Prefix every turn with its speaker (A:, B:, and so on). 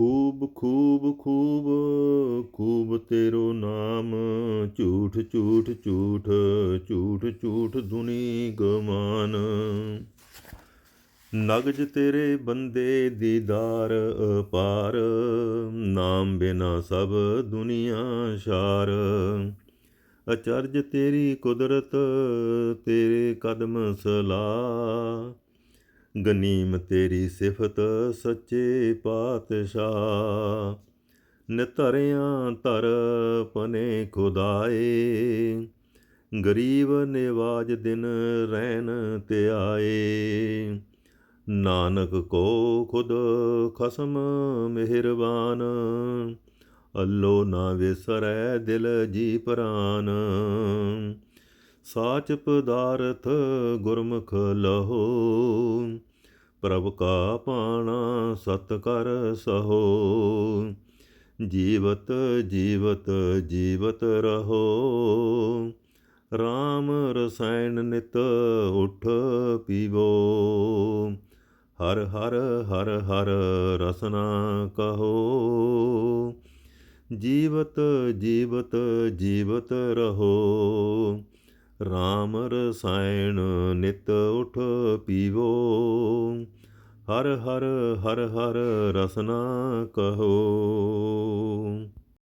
A: ਖੂਬ ਖੂਬ ਖੂਬ ਖੂਬ ਤੇਰੋ ਨਾਮ। ਝੂਠ ਝੂਠ ਝੂਠ ਝੂਠ ਝੂਠ ਦੁਨੀ ਗਮਾਨ ਨਗਜ ਤੇਰੇ ਬੰਦੇ ਦੀਦਾਰ, ਅਪਾਰ। ਨਾਮ ਬਿਨਾ ਸਭ ਦੁਨੀਆ ਸ਼ਾਰ। ਅਚਰਜ ਤੇਰੀ ਕੁਦਰਤ, ਤੇਰੇ ਕਦਮ ਸਲਾ ਗਨੀਮ ਤੇਰੀ ਸਿਫਤ ਸੱਚੇ ਪਾਤਸ਼ਾਹ। ਨਿਤਰਿਆਂ ਤਰ ਪਨੇ ਖੁਦਾਏ, ਗਰੀਬ ਨਿਵਾਜ ਦਿਨ ਰਹਿਣ ਤੇ ਆਏ ਨਾਨਕ ਕੋ ਖੁਦ ਖਸਮ ਮਿਹਰਬਾਨ, ਅੱਲੋ ਨਾ ਵਿਸਰੈ ਦਿਲ ਜੀ ਪ੍ਰਾਨ। ਸਾਚ ਪਦਾਰਥ ਗੁਰਮੁਖ ਲਹੋ, ਪ੍ਰਭ ਕਾ ਪਾਣਾ ਸਤ ਕਰ ਸਹੋ। ਜੀਵਤ ਜੀਵਤ ਜੀਵਤ ਰਹੋ RAM ਰਸਾਇਣ ਨਿਤ ਉਠ ਪੀਵੋ। ਹਰ ਹਰ ਹਰ ਹਰ ਰਸਨਾ ਕਹੋ, ਜੀਵਤ ਜੀਵਤ ਜੀਵਤ ਰਹੋ। RAM ਰਸਾਇਣ ਨਿਤ ਉਠ ਪੀਵੋ। ਹਰ ਹਰ ਹਰ ਹਰ ਰਸਨਾ ਕਹੋ।